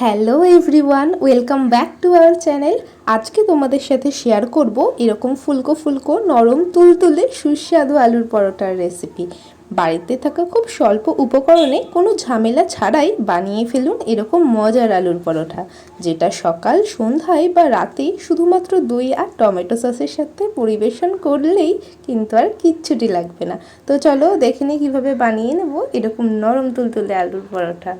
Hello everyone welcome back to our channel আজকে তোমাদের সাথে শেয়ার করব এরকম ফুলকো ফুলকো নরম তুলতুলে সুস্বাদু আলুর পরোটার রেসিপি বাড়িতে থাকা খুব স্বল্প উপকরণে কোনো ঝামেলা ছাড়াই বানিয়ে ফেলুন এরকম মজার আলুর পরোটা, যেটা সকাল, সন্ধ্যায় বা রাতে শুধুমাত্র দই আর টমেটো সসের সাথে পরিবেশন করলেই কিন্তু আর কিচ্ছুটি লাগবে না। তো চলো দেখে নিই কীভাবে বানিয়ে নেব এরকম নরম তুলতুলে আলুর পরোটা।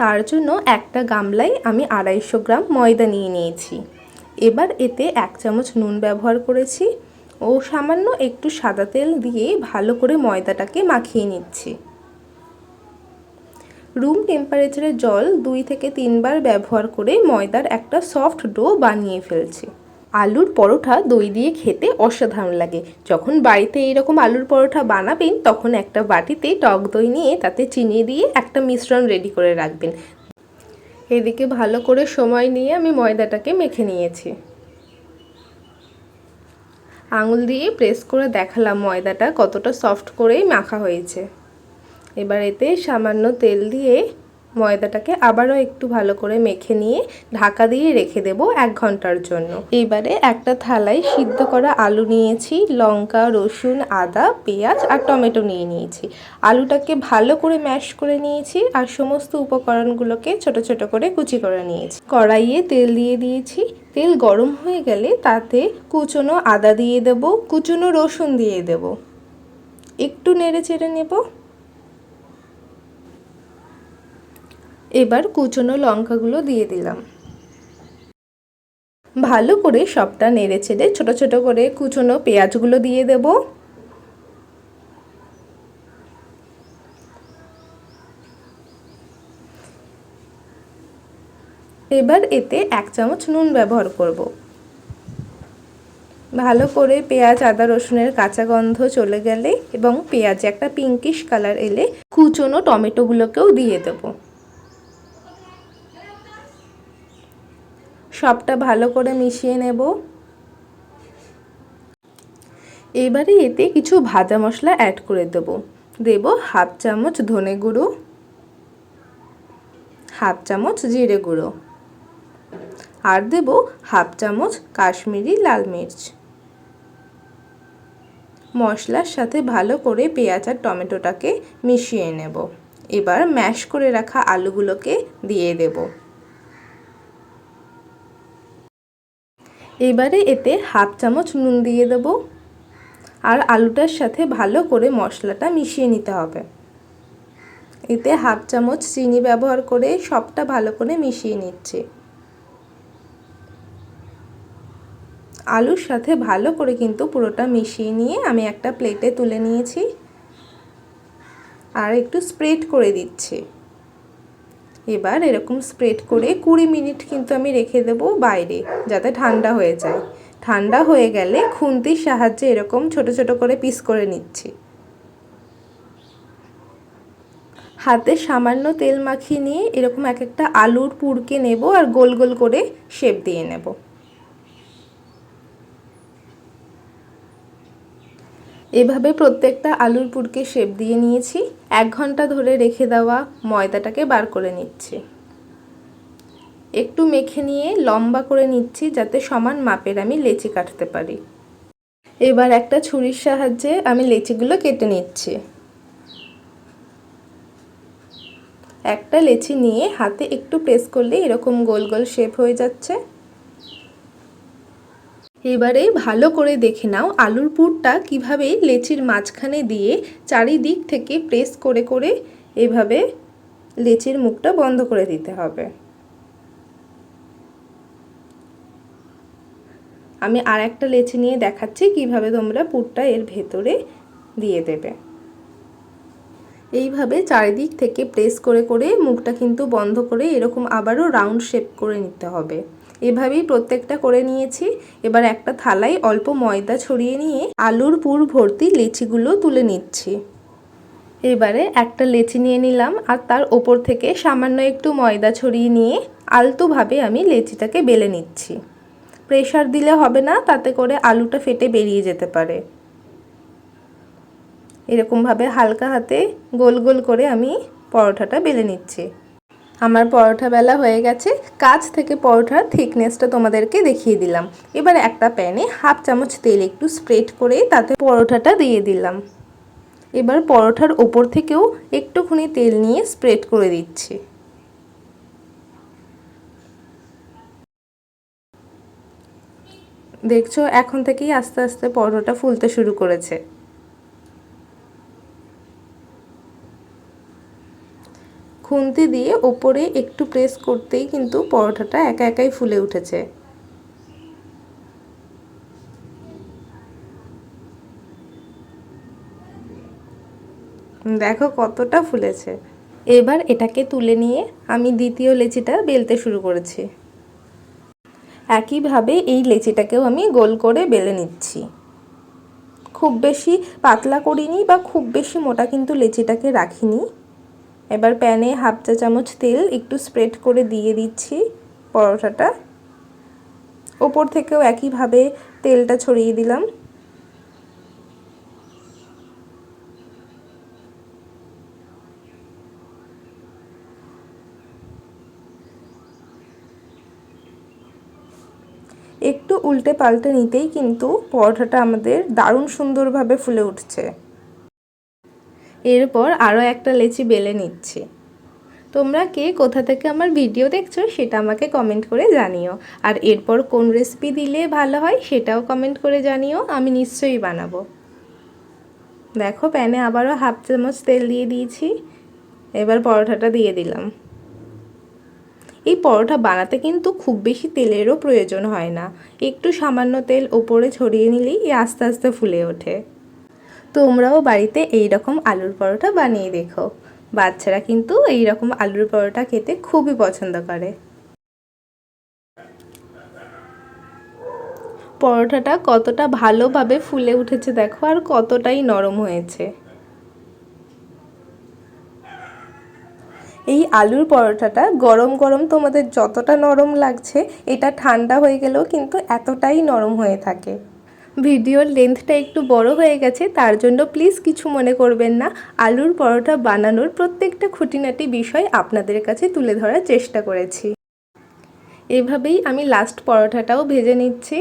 তার জন্য একটা গামলায় আমি আড়াইশো গ্রাম ময়দা নিয়ে নিয়েছি। এবার এতে এক চামচ নুন ব্যবহার করেছি ও সামান্য একটু সাদা তেল দিয়ে ভালো করে ময়দাটাকে মাখিয়ে নিচ্ছি। রুম টেম্পারেচারে জল দুই থেকে তিনবার ব্যবহার করে ময়দার একটা সফট ডো বানিয়ে ফেলছি। আলুর পরোটা দই দিয়ে খেতে অসাধারণ লাগে। যখন বাড়িতে এইরকম আলুর পরোটা বানাবেন, তখন একটা বাটিতে টক দই নিয়ে তাতে চিনি দিয়ে একটা মিশ্রণ রেডি করে রাখবেন। এদিকে ভালো করে সময় নিয়ে আমি ময়দাটাকে মেখে নিয়েছি। আঙুল দিয়ে প্রেস করে দেখালাম ময়দাটা কতটা সফট করেই মাখা হয়েছে। এবার এতে সামান্য তেল দিয়ে ময়দাটাকে আবারও একটু ভালো করে মেখে নিয়ে ঢাকা দিয়ে রেখে দেব এক ঘণ্টার জন্য। এবারে একটা থালায় সিদ্ধ করা আলু নিয়েছি, লঙ্কা, রসুন, আদা, পেঁয়াজ আর টমেটো নিয়ে নিয়েছি। আলুটাকে ভালো করে ম্যাশ করে নিয়েছি আর সমস্ত উপকরণগুলোকে ছোট ছোট করে কুচি করে নিয়েছি। কড়াইয়ে তেল দিয়ে দিয়েছি। তেল গরম হয়ে গেলে তাতে কুচনো আদা দিয়ে দেব, কুচনো রসুন দিয়ে দেব। একটু নেড়ে চেড়ে নেব। এবার কুচনো লঙ্কাগুলো দিয়ে দিলাম। ভালো করে সবটা নেড়ে ছেড়ে ছোটো ছোটো করে কুচনো পেঁয়াজগুলো দিয়ে দেব। এবার এতে এক চামচ নুন ব্যবহার করব। ভালো করে পেঁয়াজ, আদা, রসুনের কাঁচা গন্ধ চলে গেলে এবং পেঁয়াজে একটা পিঙ্কিশ কালার এলে কুচনো টমেটোগুলোকেও দিয়ে দেবো। সবটা ভালো করে মিশিয়ে নেব। এবারে এতে কিছু ভাজা মশলা অ্যাড করে দেব। দেব হাফ চামচ ধনে গুঁড়ো হাফ চামচ জিরে গুঁড়ো, আর দেব হাফ চামচ কাশ্মীরি লাল মির্চ। মশলার সাথে ভালো করে পেঁয়াজ আর টমেটোটাকে মিশিয়ে নেব। এবার ম্যাশ করে রাখা আলুগুলোকে দিয়ে দেবো। এবারে এতে হাফ চামচ নুন দিয়ে দেব আর আলুটার সাথে ভালো করে মশলাটা মিশিয়ে নিতে হবে। এতে হাফ চামচ চিনি ব্যবহার করে সবটা ভালো করে মিশিয়ে নিচ্ছে। আলুর সাথে ভালো করে কিন্তু পুরোটা মিশিয়ে নিয়ে আমি একটা প্লেটে তুলে নিয়েছি। আর একটু স্প্রেড করে দিচ্ছি। এবার এরকম স্প্রেড করে কুড়ি মিনিট কিন্তু আমি রেখে দেবো বাইরে, যাতে ঠান্ডা হয়ে যায়। ঠান্ডা হয়ে গেলে খুন্তির সাহায্যে এরকম ছোট ছোট করে পিস করে নিচ্ছি। হাতে সামান্য তেল মাখিয়ে নিয়ে এরকম এক একটা আলুর পুরকে নেব আর গোল গোল করে শেপ দিয়ে নেব। এভাবে প্রত্যেকটা আলুর পুরকে শেপ দিয়ে নিয়েছি। এক ঘণ্টা ধরে রেখে দেওয়া ময়দাটাকে বার করে নিচ্ছি। একটু মেখে নিয়ে লম্বা করে নিচ্ছি যাতে সমান মাপের আমি লেচি কাটতে পারি। এবার একটা ছুরির সাহায্যে আমি লেচিগুলো কেটে নিচ্ছি। একটা লেচি নিয়ে হাতে একটু প্রেস করলে এরকম গোল গোল শেপ হয়ে যাচ্ছে। এবারে ভালো করে দেখে নাও আলুর পুরটা কীভাবে লেচির মাঝখানে দিয়ে চারিদিক থেকে প্রেস করে করে এভাবে লেচির মুখটা বন্ধ করে দিতে হবে। আমি আর একটা লেচি নিয়ে দেখাচ্ছি কীভাবে তোমরা পুরটা এর ভেতরে দিয়ে দেবে। এইভাবে চারিদিক থেকে প্রেস করে করে মুখটা কিন্তু বন্ধ করে এরকম আবারও রাউন্ড শেপ করে নিতে হবে। এভাবেই প্রত্যেকটা করে নিয়েছি। এবার একটা থালায় অল্প ময়দা ছড়িয়ে নিয়ে আলুর পুর ভর্তি লেচিগুলো তুলে নিচ্ছি। এবারে একটা লেচি নিয়ে নিলাম আর তার ওপর থেকে সামান্য একটু ময়দা ছড়িয়ে নিয়ে আলতোভাবে আমি লেচিটাকে বেলে নিচ্ছি। প্রেশার দিলে হবে না, তাতে করে আলুটা ফেটে বেরিয়ে যেতে পারে। এরকমভাবে হালকা হাতে গোল গোল করে আমি পরোটাটা বেলে নিচ্ছি। আমার পরোটা বেলা হয়ে গেছে। কাছ থেকে পরোটার থিকনেসটা তোমাদেরকে দেখিয়ে দিলাম। এবার একটা প্যানে হাফ চামচ তেল একটু স্প্রেড করে তাতে পরোটাটা দিয়ে দিলাম। এবার পরোটার ওপর থেকেও একটুখানি তেল নিয়ে স্প্রেড করে দিচ্ছি। দেখছ, এখন থেকেই আস্তে আস্তে পরোটা ফুলতে শুরু করেছে। খুন্তি দিয়ে ওপরে একটু প্রেস করতেই কিন্তু পরোটাটা একা একাই ফুলে উঠেছে। দেখো কতটা ফুলেছে। এবার এটাকে তুলে নিয়ে আমি দ্বিতীয় লেচিটা বেলতে শুরু করেছি। একইভাবে এই লেচিটাকেও আমি গোল করে বেলে নিচ্ছি। খুব বেশি পাতলা করিনি বা খুব বেশি মোটা কিন্তু লেচিটাকে রাখিনি। এবার প্যানে হাফ চা চামচ তেল একটু স্প্রেড করে দিয়ে দিচ্ছি পরোটাটা। ওপর থেকেও একইভাবে তেলটা ছড়িয়ে দিলাম। একটু উল্টে পাল্টে নিতেই কিন্তু পরোটাটা আমাদের দারুণ সুন্দরভাবে ফুলে উঠছে। এরপর আরও একটা লেচি বেলে নিচ্ছি। তোমরা কে কোথা থেকে আমার ভিডিও দেখছ সেটা আমাকে কমেন্ট করে জানিও। আর এরপর কোন রেসিপি দিলে ভালো হয় সেটাও কমেন্ট করে জানিও, আমি নিশ্চয়ই বানাবো। দেখো প্যানে আবারও হাফ চামচ তেল দিয়ে দিয়েছি, এবার পরোটাটা দিয়ে দিলাম। এই পরোটা বানাতে কিন্তু খুব বেশি তেলেরও প্রয়োজন হয় না। একটু সামান্য তেল ওপরে ছড়িয়ে নিলেই আস্তে আস্তে ফুলে ওঠে। তোমরাও বাড়িতে এই রকম আলুর পরোটা বানিয়ে দেখো। বাচ্চারা কিন্তু এই রকম আলুর পরোটা খেতে খুবই পছন্দ করে। পরোটাটা কতটা ভালোভাবে ফুলে উঠেছে দেখো আর কতটাই নরম হয়েছে। এই আলুর পরোটাটা গরম গরম তোমাদের যতটা নরম লাগছে, এটা ঠান্ডা হয়ে গেলেও কিন্তু এতটাই নরম হয়ে থাকে। ভিডিওর লেন্থটা একটু বড় হয়ে গেছে, তার জন্য প্লিজ কিছু মনে করবেন না। আলুর পরোটা বানানোর প্রত্যেকটা খুঁটিনাটি বিষয় আপনাদের কাছে তুলে ধরার চেষ্টা করেছি। এভাবেই আমি লাস্ট পরোটাটাও ভেজে নিচ্ছি।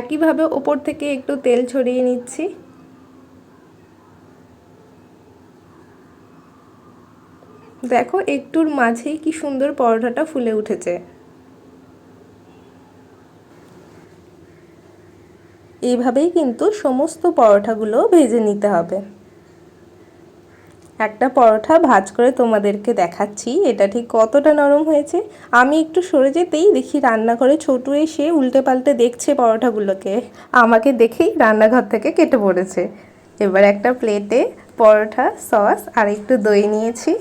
একইভাবে ওপর থেকে একটু তেল ছড়িয়ে নিচ্ছি। দেখো, একটুর মাঝেই কি সুন্দর পরোটাটা ফুলে উঠেছে। এইভাবেই কিন্তু সমস্ত পরোটাগুলো ভেজে নিতে হবে। একটা পরোটা ভাজ করে তোমাদেরকে দেখাচ্ছি, এটা ঠিক কতটা নরম হয়েছে। আমি একটু সরে যেতেই দেখি রান্নাঘরে ছোটু এসে উল্টে পাল্টে দেখছে পরোটাগুলোকে আমাকে দেখেই রান্নাঘর থেকে কেটে পড়েছে। এবার একটা প্লেটে পরোটা সস আর একটু দই নিয়েছি।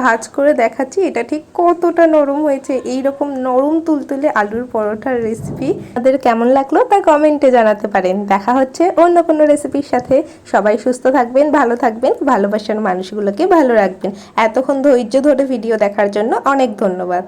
ভাজ করে দেখাচ্ছি, এটা ঠিক কতটা নরম হয়েছে। এই রকম নরম তুলতুলে আলুর পরোটার রেসিপি তাদের কেমন লাগল তা কমেন্টে জানাতে পারেন। দেখা হচ্ছে অন্য কোনো রেসিপির সাথে। সবাই সুস্থ থাকবেন, ভালো থাকবেন, ভালোবাসার মানুষগুলোকে ভালো রাখবেন। এতক্ষণ ধৈর্য ধরে ভিডিও দেখার জন্য অনেক ধন্যবাদ।